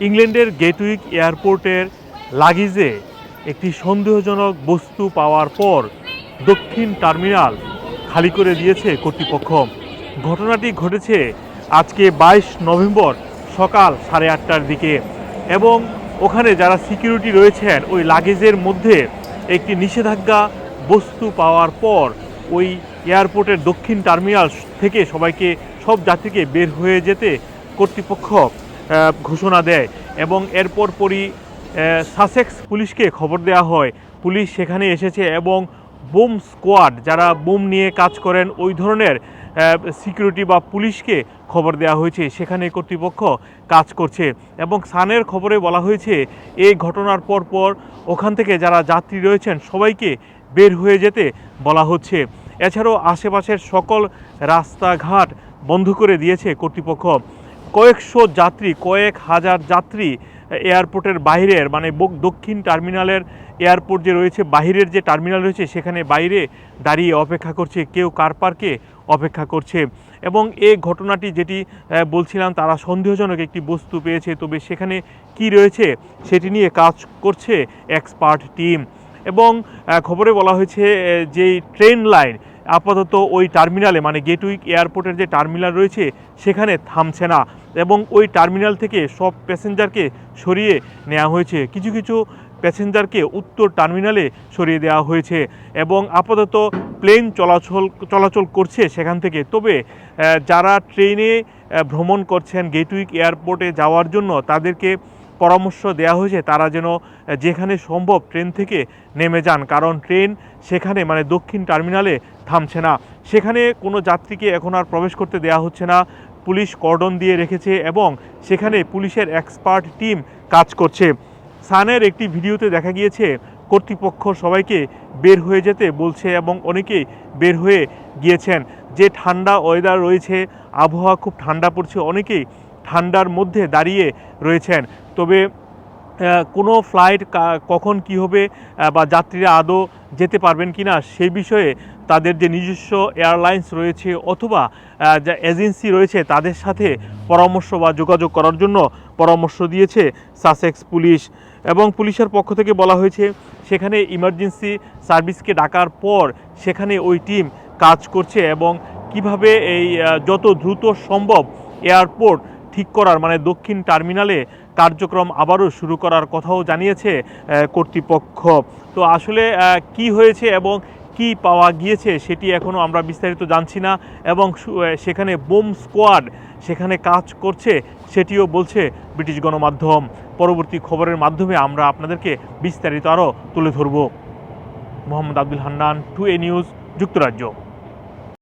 ইংল্যান্ডের গেটউইক এয়ারপোর্টের লাগেজে একটি সন্দেহজনক বস্তু পাওয়ার পর দক্ষিণ টার্মিনাল খালি করে দিয়েছে কর্তৃপক্ষ। ঘটনাটি ঘটেছে আজকে বাইশ নভেম্বর সকাল সাড়ে আটটার দিকে এবং ওখানে যারা সিকিউরিটি রয়েছেন, ওই লাগেজের মধ্যে একটি নিষেধাজ্ঞা বস্তু পাওয়ার পর ওই এয়ারপোর্টের দক্ষিণ টার্মিনাল থেকে সবাইকে, সব যাত্রীকে বের হয়ে যেতে কর্তৃপক্ষ ঘোষণা দেয় এবং এরপর পরই সাসেক্স পুলিশকে খবর দেওয়া হয়। পুলিশ সেখানে এসেছে এবং বোম স্কোয়াড, যারা বোম নিয়ে কাজ করেন, ওই ধরনের সিকিউরিটি বা পুলিশকে খবর দেওয়া হয়েছে। সেখানে কর্তৃপক্ষ কাজ করছে এবং সানের খবরে বলা হয়েছে, এই ঘটনার পর পর ওখান থেকে যারা যাত্রী রয়েছেন, সবাইকে বের হয়ে যেতে বলা হচ্ছে। এছাড়াও আশেপাশের সকল রাস্তাঘাট বন্ধ করে দিয়েছে কর্তৃপক্ষ। কয়েকশো যাত্রী, কয়েক হাজার যাত্রী এয়ারপোর্টের বাইরের মানে দক্ষিণ টার্মিনালের এয়ারপোর্ট যে রয়েছে বাইরের যে টার্মিনাল রয়েছে, সেখানে বাইরে দাঁড়িয়ে অপেক্ষা করছে কেউ কার পার্কে অপেক্ষা করছে। এবং এই ঘটনাটি যেটি বলছিলাম, তারা সন্দেহজনক একটি বস্তু পেয়েছে। তবে সেখানে কি রয়েছে, সেটি নিয়ে কাজ করছে এক্সপার্ট টিম এবং খবরে বলা হয়েছে যেই ট্রেন লাইন আপাতত ওই টার্মিনালে মানে গেটউইক এয়ারপোর্টের যে টার্মিনাল রয়েছে, সেখানে থামছে না এবং ওই টার্মিনাল থেকে সব প্যাসেঞ্জারকে সরিয়ে নেওয়া হয়েছে। কিছু কিছু প্যাসেঞ্জারকে উত্তর টার্মিনালে সরিয়ে দেওয়া হয়েছে এবং আপাতত প্লেন চলাচল চলাচল করছে সেখান থেকে। তবে যারা ট্রেনে ভ্রমণ করছেন গেটউইক এয়ারপোর্টে যাওয়ার জন্য, তাদেরকে পরামর্শ দেওয়া হয়েছে, তারা যেন যেখানে সম্ভব ট্রেন থেকে নেমে যান। কারণ ট্রেন সেখানে মানে দক্ষিণ টার্মিনালে থামছে না। সেখানে কোনো যাত্রীকে এখন আর প্রবেশ করতে দেওয়া হচ্ছে না। পুলিশ কর্ডন দিয়ে রেখেছে এবং সেখানে পুলিশের এক্সপার্ট টিম কাজ করছে। সানের একটি ভিডিওতে দেখা গিয়েছে, কর্তৃপক্ষ সবাইকে বের হয়ে যেতে বলছে এবং অনেকেই বের হয়ে গিয়েছেন। যে ঠান্ডা ওয়েদার রয়েছে, আবহাওয়া খুব ঠান্ডা পড়ছে, অনেকেই ঠান্ডার মধ্যে দাঁড়িয়ে রয়েছেন। তবে কোনো ফ্লাইট কখন কি হবে বা যাত্রীরা আদৌ যেতে পারবেন কি না সেই বিষয়ে তাদের যে নিজস্ব এয়ারলাইন্স রয়েছে অথবা যা এজেন্সি রয়েছে তাদের সাথে পরামর্শ বা যোগাযোগ করার জন্য পরামর্শ দিয়েছে সাসেক্স পুলিশ। এবং পুলিশের পক্ষ থেকে বলা হয়েছে, সেখানে ইমার্জেন্সি সার্ভিসকে ডাকার পর সেখানে ওই টিম কাজ করছে এবং কীভাবে এই যত দ্রুত সম্ভব এয়ারপোর্ট ঠিক করার মানে দক্ষিণ টার্মিনালে কার্যক্রম আবারও শুরু করার কথাও জানিয়েছে কর্তৃপক্ষ। তো আসলে কি হয়েছে এবং কি পাওয়া গিয়েছে সেটি এখনও আমরা বিস্তারিত জানছি না এবং সেখানে বোম স্কোয়াড সেখানে কাজ করছে সেটিও বলছে ব্রিটিশ গণমাধ্যম। পরবর্তী খবরের মাধ্যমে আমরা আপনাদেরকে বিস্তারিত আরও তুলে ধরব। Mohammad Abdul Hannan, to a news, যুক্তরাজ্য।